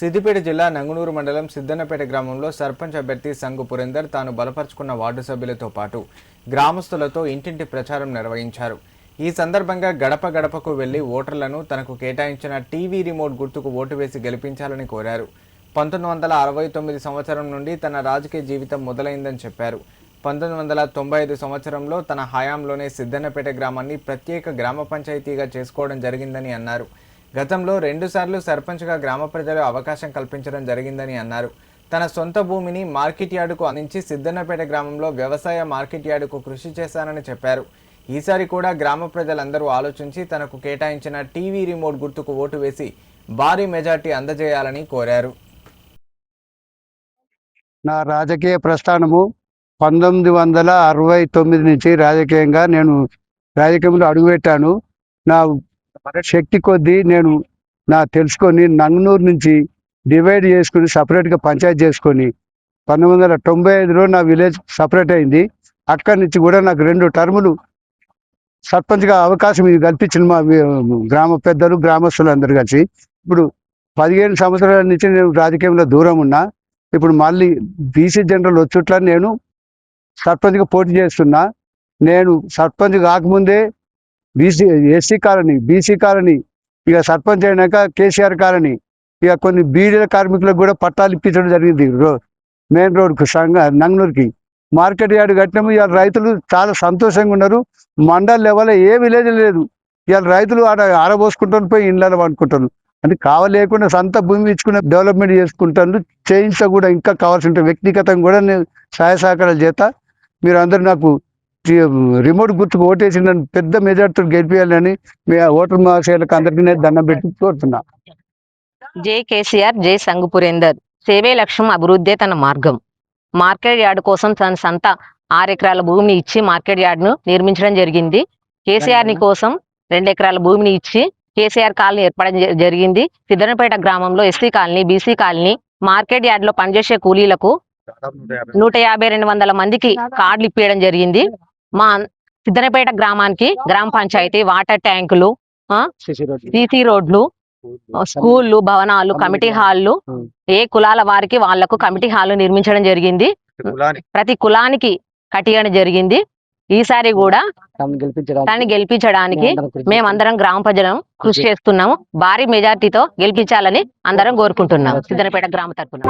సిద్దిపేట జిల్లా నంగునూరు మండలం సిద్దన్నపేట గ్రామంలో సర్పంచ్ అభ్యర్థి సంగు పురేందర్ తాను బలపరుచుకున్న వార్డు సభ్యులతో పాటు గ్రామస్తులతో ఇంటింటి ప్రచారం నిర్వహించారు. ఈ సందర్భంగా గడప గడపకు వెళ్ళి ఓటర్లను తనకు కేటాయించిన టీవీ రిమోట్ గుర్తుకు ఓటు వేసి గెలిపించాలని కోరారు. పంతొమ్మిది వందల అరవై తొమ్మిది సంవత్సరం నుండి తన రాజకీయ జీవితం మొదలైందని చెప్పారు. పంతొమ్మిది వందల తొంభై ఐదు సంవత్సరంలో తన హయాంలోనే సిద్దన్నపేట గ్రామాన్ని ప్రత్యేక గ్రామ పంచాయతీగా చేసుకోవడం జరిగిందని అన్నారు. గతంలో రెండుసార్లు సర్పంచ్గా గ్రామ ప్రజలు అవకాశం కల్పించడం జరిగిందని అన్నారు. తన సొంత భూమిని మార్కెట్ యార్డుకు అందించి సిద్దన్నపేట గ్రామంలో వ్యవసాయ మార్కెట్ యార్డుకు కృషి చేశానని చెప్పారు. ఈసారి కూడా గ్రామ ప్రజలందరూ ఆలోచించి తనకు కేటాయించిన టీవీ రిమోట్ గుర్తుకు ఓటు వేసి భారీ మెజార్టీ అందజేయాలని కోరారు. నా రాజకీయ ప్రస్థానము పంతొమ్మిది వందల అరవై తొమ్మిది నుంచి రాజకీయంగా నేను రాజకీయంలో అడుగుపెట్టాను. నా శక్తి కొద్దీ నేను నా తెలుసుకొని నంగనూరు నుంచి డివైడ్ చేసుకుని సపరేట్గా పంచాయతీ చేసుకొని పంతొమ్మిది వందల తొంభై ఐదులో నా విలేజ్ సపరేట్ అయింది. అక్కడి నుంచి కూడా నాకు రెండు టర్ములు సర్పంచ్గా అవకాశం ఇది కల్పించిన మా గ్రామ పెద్దలు గ్రామస్తులు అందరు కలిసి. ఇప్పుడు పదిహేను సంవత్సరాల నుంచి నేను రాజకీయంలో దూరం ఉన్నా. ఇప్పుడు మళ్ళీ బీసీ జనరల్ వచ్చుట్లా నేను సర్పంచ్గా పోటీ చేస్తున్నా. నేను సర్పంచ్ కాకముందే BC SC colony BC colony ఇక సర్పంచ్ అయినాక కేసీఆర్ కాలనీ ఇక కొన్ని బీడీల కార్మికులకు కూడా పట్టాలు ఇప్పించడం జరిగింది రో మెయిన్ రోడ్కు సంగ నంగనూరుకి. మార్కెట్ యార్డ్ కట్టినాము ఇవాళ రైతులు చాలా సంతోషంగా ఉన్నారు. మండల్ లెవెల్ ఏ విలేజ్ లేదు. ఇవాళ రైతులు ఆడ ఆరబోసుకుంటాను పోయి ఇండ్లలో పండుకుంటారు. అంటే కావలేకుండా సొంత భూమి ఇచ్చుకునే డెవలప్మెంట్ చేసుకుంటాను చేయించ కూడా ఇంకా కావాల్సి ఉంటుంది వ్యక్తిగతంగా కూడా నేను సహాయ సహకారాలు చేత. మీరు అందరూ నాకు రిమోట్ గుర్తుకు ఓటేసి నన్ను పెద్ద మెజార్టీతో గెలిపించాలని మీ ఓటర్ మహాశయులకు అందరికీ నేను దండం పెట్టి కోరుతున్నా. జై కేసీఆర్ జై సంగు పురేందర్ సేవే లక్ష్యం అభివృద్ధే తన మార్గం. మార్కెట్ యార్డ్ కోసం తన సంత ఆరు ఎకరాల భూమిని ఇచ్చి మార్కెట్ యార్డ్ను నిర్మించడం జరిగింది. కేసీఆర్ని కోసం రెండు ఎకరాల భూమిని ఇచ్చి కేసీఆర్ కాలనీ ఏర్పడడం జ- జరిగింది. సిద్దనపేట గ్రామంలో SC colony BC colony market యార్డ్లో పనిచేసే కూలీలకు నూట యాభై రెండు. వందల మందికి కార్డులు ఇప్పించడం జరిగింది. మా సిద్దనపేట గ్రామానికి గ్రామ పంచాయతీ వాటర్ ట్యాంకులు సీసీ రోడ్లు. స్కూళ్ళు భవనాలు కమిటీ హాళ్ళు ఏ కులాల వారికి వాళ్ళకు కమిటీ హాల్ నిర్మించడం జరిగింది. ప్రతి కులానికి. కట్టియడం జరిగింది. ఈసారి కూడా దాన్ని గెలిపించడానికి. మేమందరం గ్రామ ప్రజలను కృషి చేస్తున్నాము. భారీ మెజార్టీతో గెలిపించాలని అందరం కోరుకుంటున్నాం. సిద్దనపేట గ్రామ తరపున.